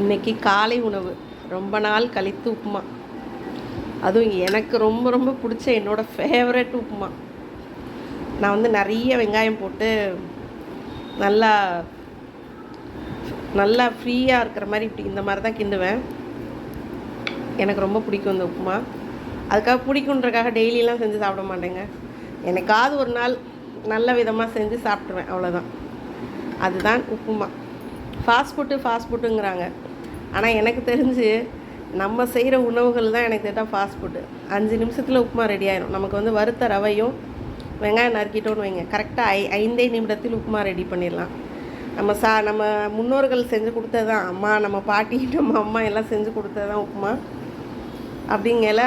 இன்னைக்கு காலை உணவு. ரொம்ப நாள் கழித்து உப்புமா. அதுவும் எனக்கு ரொம்ப ரொம்ப பிடிச்ச என்னோடய ஃபேவரட் உப்புமா. நான் வந்து நிறைய வெங்காயம் போட்டு நல்லா நல்லா ஃப்ரீயாக இருக்கிற மாதிரி இப்படி இந்த மாதிரி தான் கிண்டுவேன். எனக்கு ரொம்ப பிடிக்கும் இந்த உப்புமா. அதுக்காக பிடிக்குன்றக்காக டெய்லியெலாம் செஞ்சு சாப்பிட மாட்டேங்க. எனக்காவது ஒரு நாள் நல்ல விதமாக செஞ்சு சாப்பிட்ருவேன் அவ்வளோதான் அதுதான் உப்புமா. ஃபாஸ்ட் ஃபுட்டு ஃபாஸ்ட் ஃபுட்டுங்கிறாங்க ஆனால் எனக்கு தெரிஞ்சு நம்ம செய்கிற உணவுகள் தான் எனக்கு தெரிஞ்சால் ஃபாஸ்ட் ஃபுட்டு அஞ்சு நிமிஷத்தில் உப்புமா ரெடி ஆயிரும். நமக்கு வந்து வறுத்த ரவையும் வெங்காயம் நறுக்கிட்டோன்னு வைங்க. கரெக்டாக ஐ ஐந்தே நிமிடத்தில் உப்புமா ரெடி பண்ணிடலாம். நம்ம சா நம்ம முன்னோர்கள் செஞ்சு கொடுத்தது தான் அம்மா நம்ம பாட்டி நம்ம அம்மா எல்லாம் செஞ்சு கொடுத்தது தான் உப்புமா. அப்படிங்கல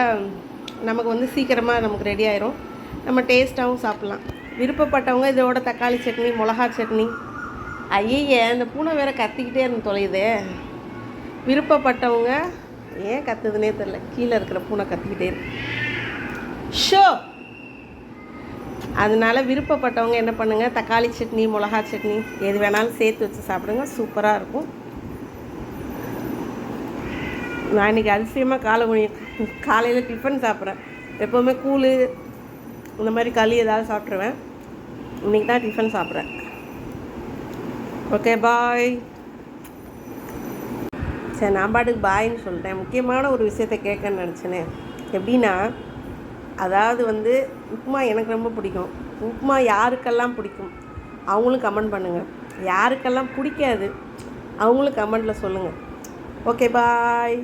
நமக்கு வந்து சீக்கிரமாக நமக்கு ரெடி ஆயிரும். நம்ம டேஸ்ட்டாகவும் சாப்பிட்லாம். விருப்பப்பட்டவங்க இதோட தக்காளி சட்னி மிளகா சட்னி ஐயையே இந்த பூனை வேற கத்திக்கிட்டே இருந்து தொலையுதே. விருப்பப்பட்டவங்க ஏன் கத்துதுன்னே தெரில கீழே இருக்கிற பூனை கத்திக்கிட்டே இருக்கு. ஷோ! அதனால விருப்பப்பட்டவங்க என்ன பண்ணுங்கள் தக்காளி சட்னி மிளகா சட்னி எது வேணாலும் சேர்த்து வச்சு சாப்பிடுங்க. சூப்பராக இருக்கும். நான் இன்றைக்கி அதிசயமாக காலை மணி காலையில் டிஃபன் சாப்பிட்றேன். எப்போவுமே கூழ் இந்த மாதிரி களி ஏதாவது சாப்பிட்ருவேன் இன்றைக்கி தான் டிஃபன் சாப்பிட்றேன். ஓகே பாய் சரி நான் பாட்டுக்கு பாய்ன்னு சொல்லிட்டேன். முக்கியமான ஒரு விஷயத்த கேட்கன்னு நினச்சேனே. எப்படின்னா அதாவது வந்து உப்புமா எனக்கு ரொம்ப பிடிக்கும். உப்புமா யாருக்கெல்லாம் பிடிக்கும்? அவங்களும் கமெண்ட் பண்ணுங்கள் யாருக்கெல்லாம் பிடிக்காது அவங்களும் கமெண்டில் சொல்லுங்கள் ஓகே பாய்